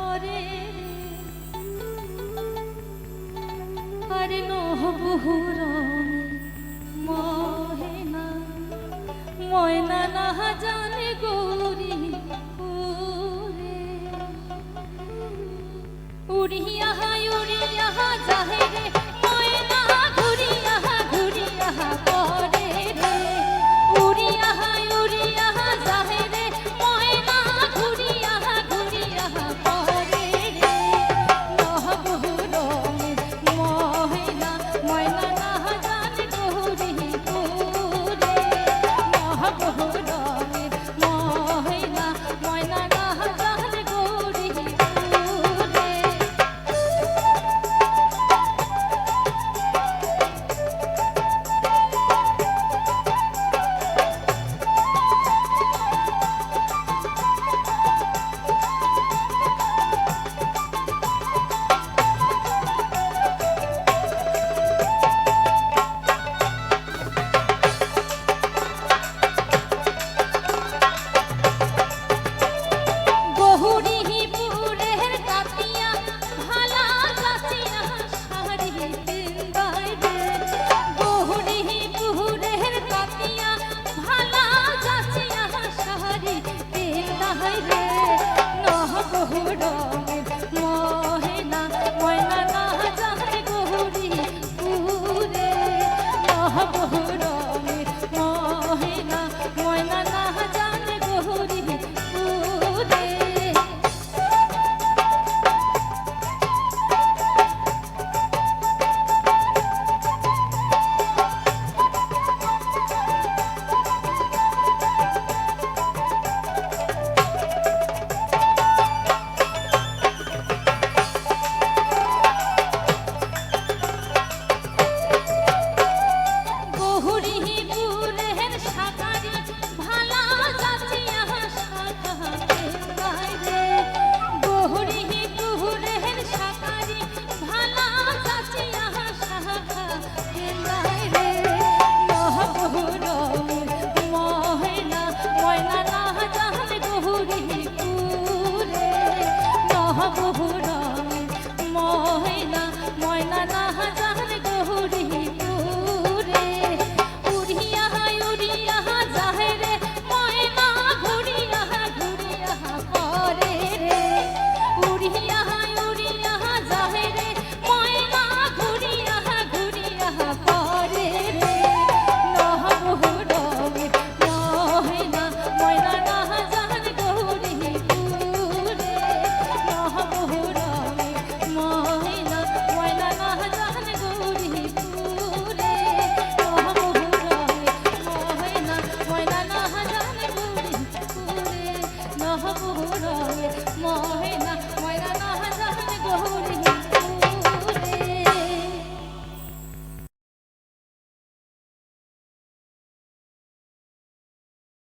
আরে আরে নহবহুরণ মহেনা ময়না না জানে গৌরী উড়িয়া উড়িয়া যাহে রে হইবে নহ বহু মহপুর মহিলা